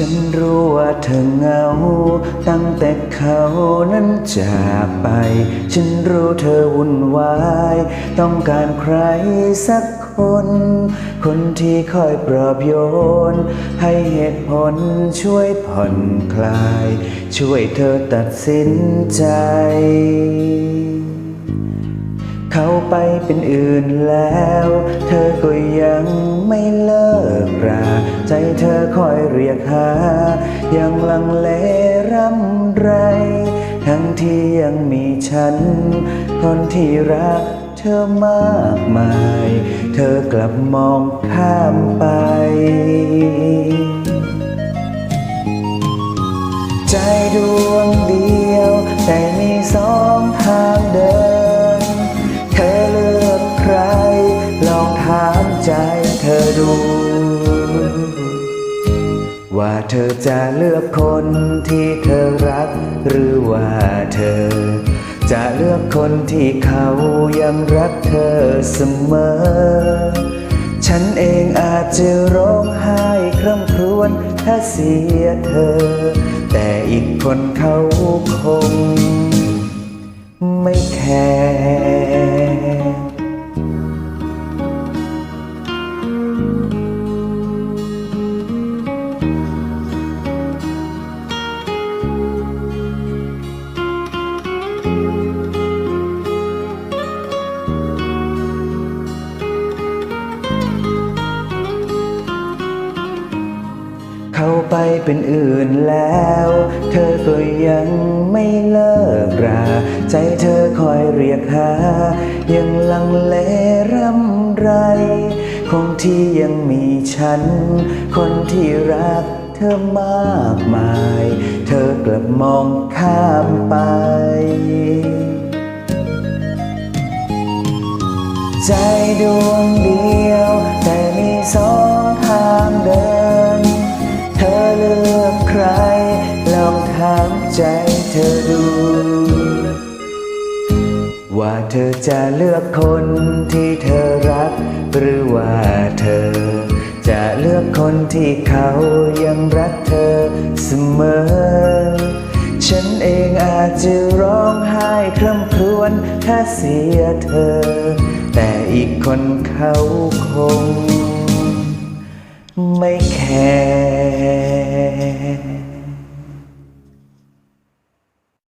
ฉันรู้ว่าเธอเหงา ตั้งแต่เขานั้นจากไป ฉันรู้เธอวุ่นวาย ต้องการใครสักคน คนที่คอยปลอบโยน ให้เหตุผลช่วยผ่อนคลาย ช่วยเธอตัดสินใจ เขาไปเป็นอื่นแล้ว เธอก็ยังไม่เลิก เธอคอยเรียกหา ยังลังเลร่ำไร ทั้งที่ยังมีฉัน คนที่รักเธอมากมาย เธอกลับมองข้ามไป ใจดวงเดียว แต่มีสองทางเดิน เธอเลือกใคร ลองถามใจเธอดู ว่าเธอจะเลือกคนที่เธอรัก หรือว่าเธอ จะเลือกคนที่เขายังรักเธอเสมอ ฉันเองอาจจะร้องไห้คร่ำครวญถ้าเสียเธอ แต่อีกคนเขาคง เขาไปเป็นอื่นแล้ว เธอก็ยังไม่เลิกรา ใจเธอคอยเรียกหา ยังลังเลรำไร คงที่ยังมีฉัน คนที่รักเธอมากมาย เธอกลับมองข้ามไปใจดวงเดียวแต่มีสอง ใจเธอดู ว่าเธอจะเลือกคนที่เธอรัก หรือว่าเธอ จะเลือกคนที่เขายังรักเธอเสมอ ฉันเองอาจจะร้องไห้คร่ำครวญถ้าเสียเธอ แต่อีกคนเขาคง ไม่แคร์